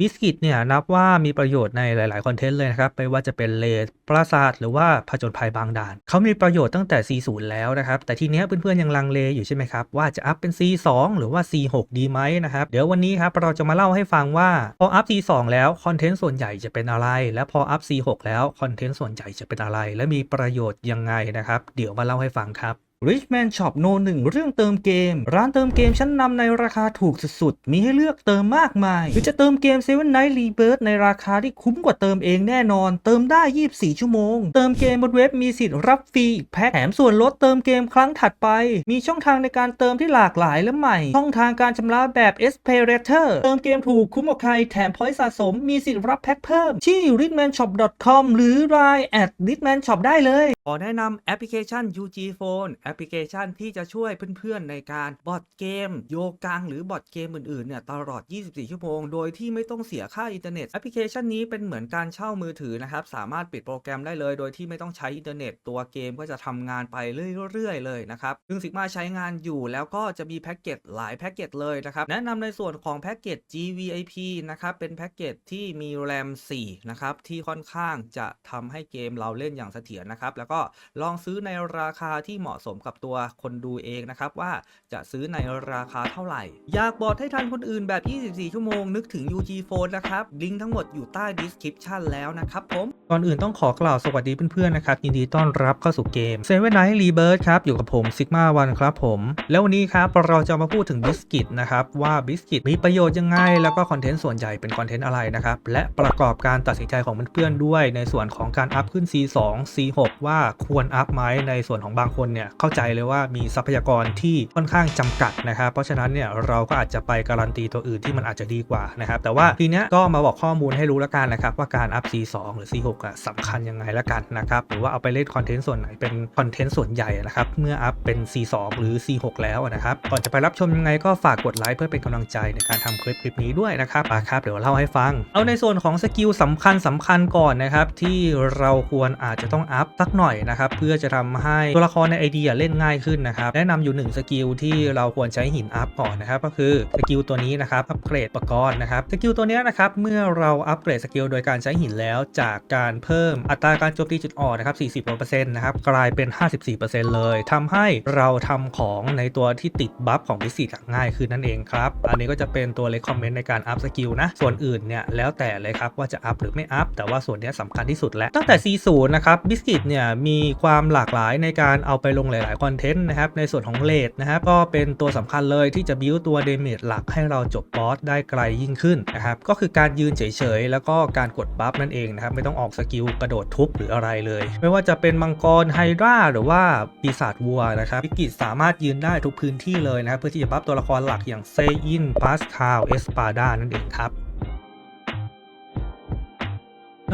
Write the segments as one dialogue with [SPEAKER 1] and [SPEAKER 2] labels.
[SPEAKER 1] บิสกิตเนี่ยนับว่ามีประโยชน์ในหลาย ๆ คอนเทนต์เลยนะครับ ไม่ว่าจะเป็นเลดปราสาทหรือว่าผจญภัยบางด่าน เขามีประโยชน์ตั้งแต่ C0 แล้วนะครับ แต่ทีเนี้ยเพื่อน ๆ ยังลังเลอยู่ใช่ไหมครับ ว่าจะอัพเป็น C2 หรือว่า C6 ดีไหมนะครับ เดี๋ยววันนี้ครับเราจะมาเล่าให้ฟังว่า พออัพ C2 แล้วคอนเทนต์ส่วนใหญ่จะเป็นอะไร และพออัพ C6 แล้วคอนเทนต์ส่วนใหญ่จะเป็นอะไร และมีประโยชน์ยังไงนะครับ เดี๋ยวมาเล่าให้ฟังครับ Richman Shop No 1เรื่องเติมเกม ร้านเติมเกมชั้นนำในราคาถูกสุดๆ มีให้เลือกเติมมากมาย หรือจะเติมเกม Seven Night Rebirth ในราคาที่คุ้มกว่าเติมเองแน่นอน เติมได้ 24 ชั่วโมง เติมเกมบนเว็บมีสิทธิ์รับฟรีแพ็คแถมส่วนลดเติมเกมครั้งถัดไป มีช่องทางในการเติมที่หลากหลายและใหม่ ช่องทางการชำระแบบ s p a y l a t e r เติมเกมถูกคุ้มกว่าใครแถมพอยต์สะสม มีสิทธิ์รับแพ็คเพิ่ม ที่ richmanshop.com หรือ line at richmanshop ได้เลย ขอแนะนำแอปพลิเคชัน UG Phone พลิเคชันที่จะช่วยเพื่อนๆในการบอดเกม โยกังหรือบอดเกมอื่นๆเนี่ยตลอด 24 ชั่วโมง โดยที่ไม่ต้องเสียค่าอินเทอร์เน็ตแอปพลิเคชันนี้เป็นเหมือนการเช่ามือถือนะครับสามารถปิดโปรแกรมได้เลย โดยที่ไม่ต้องใช้อินเทอร์เน็ตตัวเกมก็จะทำงานไปเรื่อยๆเลยนะครับซึ่งซิกมาใช้งานอยู่แล้วก็จะมีแพ็กเกจหลายแพ็กเกจเลยนะครับแนะนำในส่วนของแพ็กเกจ GVIP นะครับเป็นแพ็กเกจที่มีแรม4นะครับที่ค่อนข้างจะทำให้เกมเราเล่นอย่างเสถียรนะครับแล้วก็ลองซื้อในราคาที่เหมาะสมกับตัวคนดูเองนะครับว่าจะซื้อในราคาเท่าไหร่ อยากบอดให้ทันคนอื่นแบบ 24 ชั่วโมงนึกถึง UG Phone นะครับลิงก์ทั้งหมดอยู่ใต้ description แล้วนะครับผมก่อนอื่นต้องขอกล่าวสวัสดีเพื่อนๆนะครับยินดีต้อนรับเข้าสู่เกม Seven Night Rebirth ครับอยู่กับผม Sigma One ครับผม แล้ววันนี้ครับเราจะมาพูดถึงบิสกิตนะครับว่าบิสกิตมีประโยชน์ยังไง แล้วก็คอนเทนต์ส่วนใหญ่เป็นคอนเทนต์อะไรนะครับและประกอบการตัดสินใจของเพื่อนๆด้วย ในส่วนของการอัพขึ้น C2 C6 ว่าควรอัพไหมในส่วนของบางคนเนี่ยเข้าใจเลยว่ามีทรัพยากรที่ค่อนข้างจำกัดนะครับ เพราะฉะนั้นเนี่ยเราก็อาจจะไปการันตีตัวอื่นที่มันอาจจะดีกว่านะครับ แต่ว่าทีเนี้ยก็มาบอกข้อมูลให้รู้แล้วกันนะครับ ว่าการอัพ C2 หรือ C6 อะสำคัญยังไงแล้วกันนะครับ หรือว่าเอาไปเล่นคอนเทนต์ส่วนไหนเป็นคอนเทนต์ส่วนใหญ่นะครับ เมื่ออัพเป็น C2 หรือ C6 แล้วนะครับ ก่อนจะไปรับชมยังไงก็ฝากกดไลค์เพื่อเป็นกำลังใจในการทำคลิปคลิปนี้ด้วยนะครับอะครับเดี๋ยวเล่าให้ฟัง เอาในส่วนของสกิลสำคัญสำคัญก่อนนะครับที่เราควรอาจจะต้องอัพสักหน่อยนะครับเพื่อจะทำให้ตัวละครในไอเดียเล่นง่ายขึ้นนะครับ แนะนำอยู่หนึ่งสกิลที่เราควรใช้หินอัพก่อนนะครับ ก็คือสกิลตัวนี้นะครับ อัปเกรดอุปกรณ์นะครับ สกิลตัวเนี้ยนะครับ เมื่อเราอัปเกรดสกิลโดยการใช้หินแล้ว จากการเพิ่มอัตราการโจมตีจุดอ่อนนะครับ 40%นะครับ กลายเป็น 54%เลยทำให้เราทำของในตัวที่ติดบัฟของบิสิตง่ายขึ้นนั่นเองครับ อันนี้ก็จะเป็นตัวเลคคอมเมนต์ในการอัพสกิลนะ ส่วนอื่นเนี่ยแล้วแต่เลยครับว่าจะอัพหรือไม่อัพ แต่ว่าส่วนนี้ยสำคัญที่สุดแล้ว ตั้งแต่ C0 นะครับบิสกิตเนี่ยมีความหลากหลายในการเอาไปลงหลายๆ คอนเทนต์นะครับ ในส่วนของเลดนะครับก็เป็นตัวสำคัญเลยที่จะบิวตัวเดเมจหลักให้เราจบบอสได้ไกลยิ่งขึ้นนะครับก็คือการยืนเฉย ๆ แล้วก็การกดบัฟนั่นเองนะครับไม่ต้องออกสกิลกระโดดทุบหรืออะไรเลย ไม่ว่าจะเป็นมังกรไฮราหรือว่าปีศาจวัวนะครับบิกิสามารถยืนได้ทุกพื้นที่เลยนะครับเพื่อที่จะบัฟตัวละครหลักอย่างเซอินปาสคาลเอสปาดานั่นเองครับ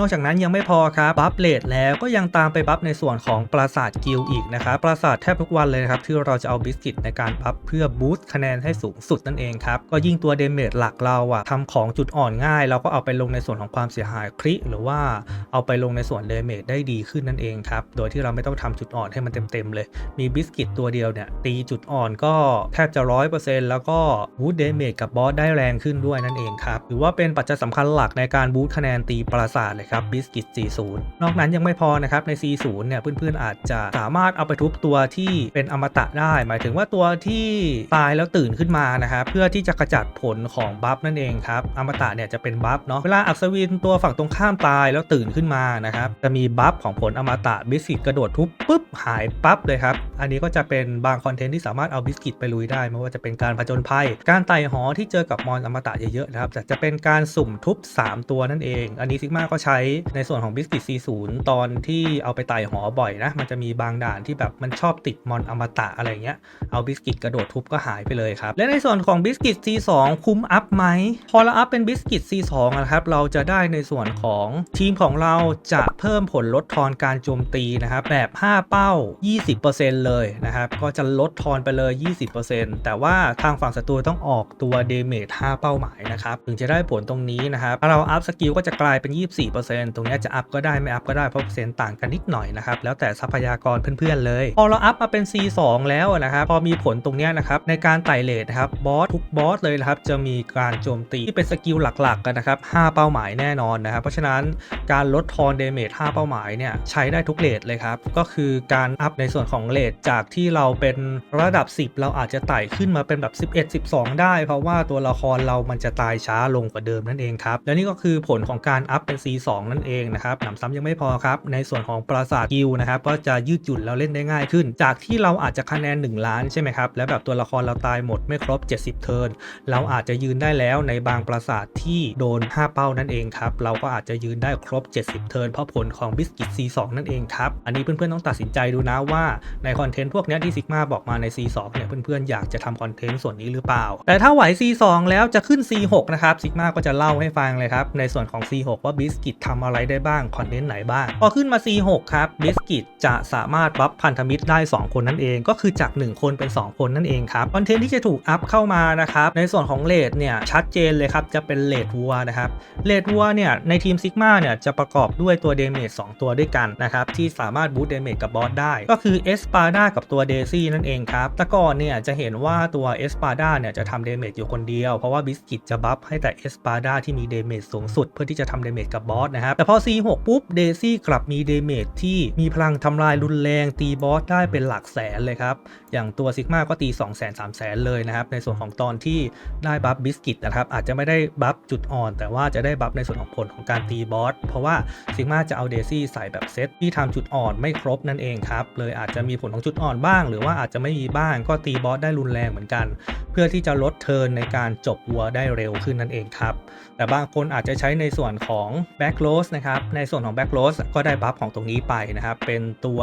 [SPEAKER 1] นอกจากนั้นยังไม่พอครับบัฟเลดแล้วก็ยังตามไปบัฟในส่วนของปราสาทกิลอีกนะครับปราสาทแทบทุกวันเลยนะครับที่เราจะเอาบิสกิตในการบัฟเพื่อบูสต์คะแนนให้สูงสุดนั่นเองครับก็ยิ่งตัวเดเมจหลักเราอะทำของจุดอ่อนง่าย เราก็เอาไปลงในส่วนของความเสียหายคริหรือว่าเอาไปลงในส่วนเดเมจได้ดีขึ้นนั่นเองครับโดยที่เราไม่ต้องทำจุดอ่อนให้มันเต็มๆเลย มีบิสกิตตัวเดียวเนี่ยตีจุดอ่อนก็แทบจะร้อยเปอร์เซ็นต์แล้วก็บูสต์เดเมจกับบอสได้แรงขึ้นด้วยนั่นเองครับถือว่าเป็นปัจจัยสำคัญหลักในการบูสต์คะแนนตีปราสาทเลยครับบิสกิต40 นอกนั้นยังไม่พอนะครับใน C0 เนี่ยเพื่อนๆอาจจะสามารถเอาไปทุบตัวที่เป็นอมตะได้ หมายถึงว่าตัวที่ตายแล้วตื่นขึ้นมานะครับเพื่อที่จะกระจัดผลของบัฟนั่นเองครับอมตะเนี่ยจะเป็นบัฟเนาะเวลาอัศวินตัวฝั่งตรงข้ามตายแล้วตื่นขึ้นมานะครับจะมีบัฟของผลอมตะบิสกิตกระโดดทุบปุ๊บหายปั๊บเลยครับอันนี้ก็จะเป็นบางคอนเทนต์ที่สามารถเอาบิสกิตไปลุยได้ไม่ว่าจะเป็นการผจญภัย การไต่หอที่เจอกับมอนอมตะเยอะๆนะครับแต่จะเป็นการสุ่มทุบ 3 ตัวนั่นเอง อันนี้ซิกมาก็ใช้ในส่วนของบิสกิต C0 ตอนที่เอาไปไต่หอบ่อยนะ มันจะมีบางด่านที่แบบมันชอบติดมอนอมตะอะไรเงี้ย เอาบิสกิตกระโดดทุบก็หายไปเลยครับ และในส่วนของบิสกิต C2 คุ้มอัพไหม พอเราอัพเป็นบิสกิต C2 นะครับ เราจะได้ในส่วนของทีมของเราจะเพิ่มผลลดทอนการโจมตีนะครับ แบบ 5 เป้า 20%เลยนะครับ ก็จะลดทอนไปเลย 20%แต่ว่าทางฝั่งศัตรูต้องออกตัวเดเมจ5เป้าหมายนะครับ ถึงจะได้ผลตรงนี้นะครับ เราอัพสกิลก็จะกลายเป็น 24% 10%ตรงนี้จะอัพก็ได้ไม่อัพก็ได้เพราะเปอร์เซ็นต์ต่างกันนิดหน่อยนะครับแล้วแต่ทรัพยากรเพื่อนๆเลย พอเราอัพมาเป็น C2 แล้วนะครับพอมีผลตรงนี้นะครับในการไต่เลทนะครับบอสทุกบอสเลยนะครับจะมีการโจมตีที่เป็นสกิลหลักๆกันนะครับ5เป้าหมายแน่นอนนะครับเพราะฉะนั้นการลดทอนเดเมจ5เป้าหมายเนี่ยใช้ได้ทุกเลทเลยครับก็คือการอัพในส่วนของเลทจากที่เราเป็นระดับ 10 เราอาจจะไต่ขึ้นมาเป็นแบบ 11 12 ได้ เพราะว่าตัวละครเรามันจะตายช้าลงกว่าเดิมนั่นเองครับและนี่ก็คือผลของการอัพเป็น C2 นั่นเองนะครับหนำซ้ำยังไม่พอครับ ในส่วนของปราสาทกิลนะครับก็จะยืดหยุ่นแล้วเล่นได้ง่ายขึ้น จากที่เราอาจจะคะแนน 1 ล้านใช่ไหมครับแล้วแบบตัวละครเราตายหมดไม่ครบ 70 เทิร์นเราอาจจะยืนได้แล้วในบางปราสาทที่โดน 5 เป้านั่นเองครับเราก็อาจจะยืนได้ครบ 70 เทิร์นเพราะผลของบิสกิต C2 นั่นเองครับอันนี้เพื่อนๆต้องตัดสินใจดูนะว่าในคอนเทนต์พวกนี้ที่ซิกมาบอกมาใน C2 เนี่ยเพื่อนๆอยากจะทำคอนเทนต์ส่วนนี้หรือเปล่า แต่ถ้าไหว C2 แล้วจะขึ้น C6 นะครับซิกมาก็จะเล่าให้ฟังเลยครับในส่วนของ C6 ว่าบิสกิตทำอะไรได้บ้าง คอนเทนต์ไหนบ้าง พอขึ้นมา C6 ครับบิสกิตจะสามารถบัฟพันธมิตรได้ 2 คนนั่นเอง ก็คือจาก 1 คนเป็น 2 คนนั่นเองครับ คอนเทนต์ที่จะถูกอัพเข้ามานะครับ ในส่วนของเลดเนี่ย ชัดเจนเลยครับ จะเป็นเลดวัวนะครับเลดวัวเนี่ย ในทีมซิกมาเนี่ย จะประกอบด้วยตัวเดเมจ2ตัวด้วยกันนะครับ ที่สามารถบูตเดเมจกับบอสได้ ก็คือเอสปาดากับตัวเดซี่นั่นเองครับ แต่ก่อนเนี่ยจะเห็นว่าตัวเอสปาดาเนี่ยจะทำเดเมจอยู่คนเดียว เพราะว่าบิสกิตจะบัฟให้แต่เอสปาดาที่มีเดเมจสูงสุด เพื่อที่จะทำเดเมจกับบอสนะครับ แต่พอ C6 ปุ๊บเดซี่กลับมีเดเมจที่มีพลังทำลายรุนแรงตีบอสได้เป็นหลักแสนเลยครับ อย่างตัวซิกมาก็ตี 2 0 0 0 0 0 3 0 0 0 0 เลยนะครับ ในส่วนของตอนที่ได้บัฟบิสกิตนะครับ อาจจะไม่ได้บัฟจุดอ่อน แต่ว่าจะได้บัฟในส่วนของผลของการตีบอส เพราะว่าซิกมาจะเอาเดซี่ใส่แบบเซตที่ทำจุดอ่อนไม่ครบนั่นเองครับ เลยอาจจะมีผลของจุดอ่อนบ้าง หรือว่าอาจจะไม่มีบ้างก็ตีบอสได้รุนแรงเหมือนกัน เพื่อที่จะลดเทิร์นในการจบวัวได้เร็วขึ้นนั่นเองครับ แต่บางคนอาจจะใช้ในส่วนของ Back r o s e นะครับ ในส่วนของ Back r o s e ก็ได้บัฟของตรงนี้ไปนะครับ เป็นตัว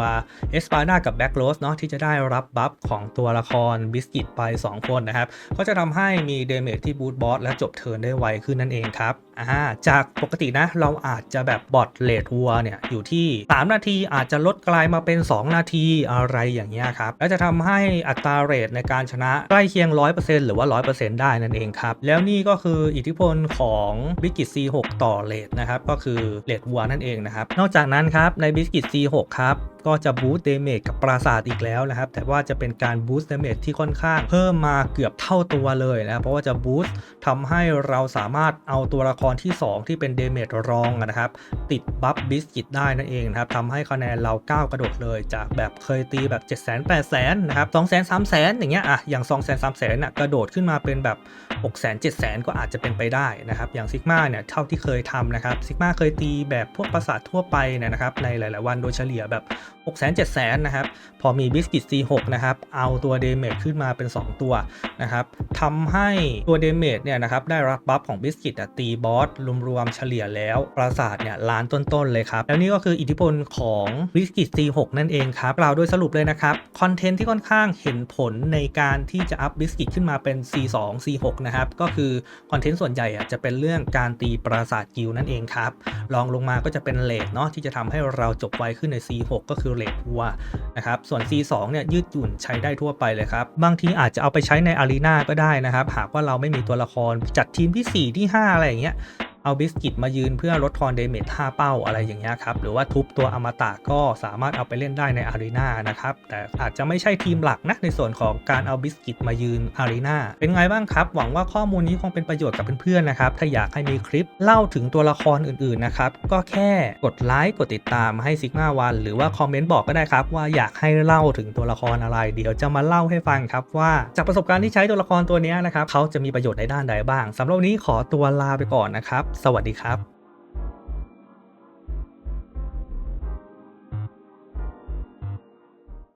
[SPEAKER 1] เอสปา d a กับ Back r o s e เนาะที่จะได้รับบัฟของตัวละครบิสกิตไป 2 คนนะครับ ก็จะทำให้มีเดเมจที่บูตบอสและจบเทิร์นได้ไวขึ้นนั่นเองครับ อ่าจากปกตินะเราอาจจะแบบบอทเลดวัวเนี่ยอยู่ที่ 3 นาทีอาจจะลดกลายมาเป็น 2 นาทีอะไรอย่างเงี้ยครับแล้วจะทำให้อัตราเรทในการชนะใกล้เคียง 100%หรือว่า 100%ได้นั่นเองครับ แล้วนี่ก็คืออิทธิพลของบิสกิต C6 ต่อเลดนะครับก็คือเลดวัวนั่นเองนะครับนอกจากนั้นครับในบิสกิต C6 ครับ ก็จะบูสต์เดเมจกับปราสาทอีกแล้วนะครับ แต่ว่าจะเป็นการบูสต์เดเมจที่ค่อนข้างเพิ่มมาเกือบเท่าตัวเลยนะ เพราะว่าจะบูสต์ทำให้เราสามารถเอาตัวละครที่ 2 ที่เป็นเดเมจรองนะครับ ติดบัฟบิสกิตได้นั่นเองนะครับทำให้คะแนนเราก้าวกระโดดเลย จากแบบเคยตีแบบ 7 0 0 0 0 8 0 0 0นะครับ2 0 0 0 0 3 0 0 0อย่างเงี้ยอะอย่าง 2 0 0 0 0 3 0 0 0น่ะกระโดดขึ้นมาเป็นแบบ 6 0 0 0 0 7 0 0 0 ก็อาจจะเป็นไปได้นะครับอย่างซิกมาเนี่ยเท่าที่เคยทำนะครับซิกมาเคยตีแบบพวกปราสาททั่วไปเนี่ยนะครับในหลาย ๆ วันโดยเฉลี่ยแบบ 6 0 0 0 0 7 0 0 0 นะครับ พอมีบิสกิต C6 นะครับ เอาตัวเดเมจขึ้นมาเป็น 2 ตัวนะครับทำให้ตัวเดเมจเนี่ยนะครับได้รับบัฟของบิสกิตตีบอสรวมๆเฉลี่ยแล้วปราสาทเนี่ยล้านต้นๆเลยครับ แล้วนี่ก็คืออิทธิพลของบิสกิต C6 นั่นเองครับกล่าโดยสรุปเลยนะครับ คอนเทนต์ที่ค่อนข้างเห็นผลในการที่จะอัพบิสกิตขึ้นมาเป็น C2 C6 นะครับ ก็คือคอนเทนต์ส่วนใหญ่อะจะเป็นเรื่องการตีปราสาทกิลนั่นเองครับรองลงมาก็จะเป็นเลดเนาะที่จะทำให้เราจบไวขึ้นใน C6 ก็คือเลตวัวนะครับส่วน C2 เนี่ยยืดหยุ่นใช้ได้ทั่วไปเลยครับ บางทีอาจจะเอาไปใช้ในอารีนาก็ได้นะครับ หากว่าเราไม่มีตัวละครจัดทีมที่ 4 ที่ 5 อะไรอย่างเงี้ย เอาบิสกิตมายืนเพื่อลดทอนเดเมจ5เป้าอะไรอย่างเงี้ยครับ หรือว่าทุบตัวอมตะก็สามารถเอาไปเล่นได้ในอารีนานะครับ แต่อาจจะไม่ใช่ทีมหลักนะในส่วนของการเอาบิสกิตมายืนอารีนาเป็นไงบ้างครับ หวังว่าข้อมูลนี้คงเป็นประโยชน์กับเพื่อนๆนะครับ ถ้าอยากให้มีคลิปเล่าถึงตัวละครอื่นๆนะครับ ก็แค่กดไลค์กดติดตามให้ซิกมาวันหรือว่าคอมเมนต์บอกก็ได้ครับ ว่าอยากให้เล่าถึงตัวละครอะไร เดี๋ยวจะมาเล่าให้ฟังครับว่าจากประสบการณ์ที่ใช้ตัวละครตัวนี้นะครับเขาจะมีประโยชน์ในด้านใดบ้างสำหรับวันนี้ขอตัวลาไปก่อนนะครับสวัสดีครับ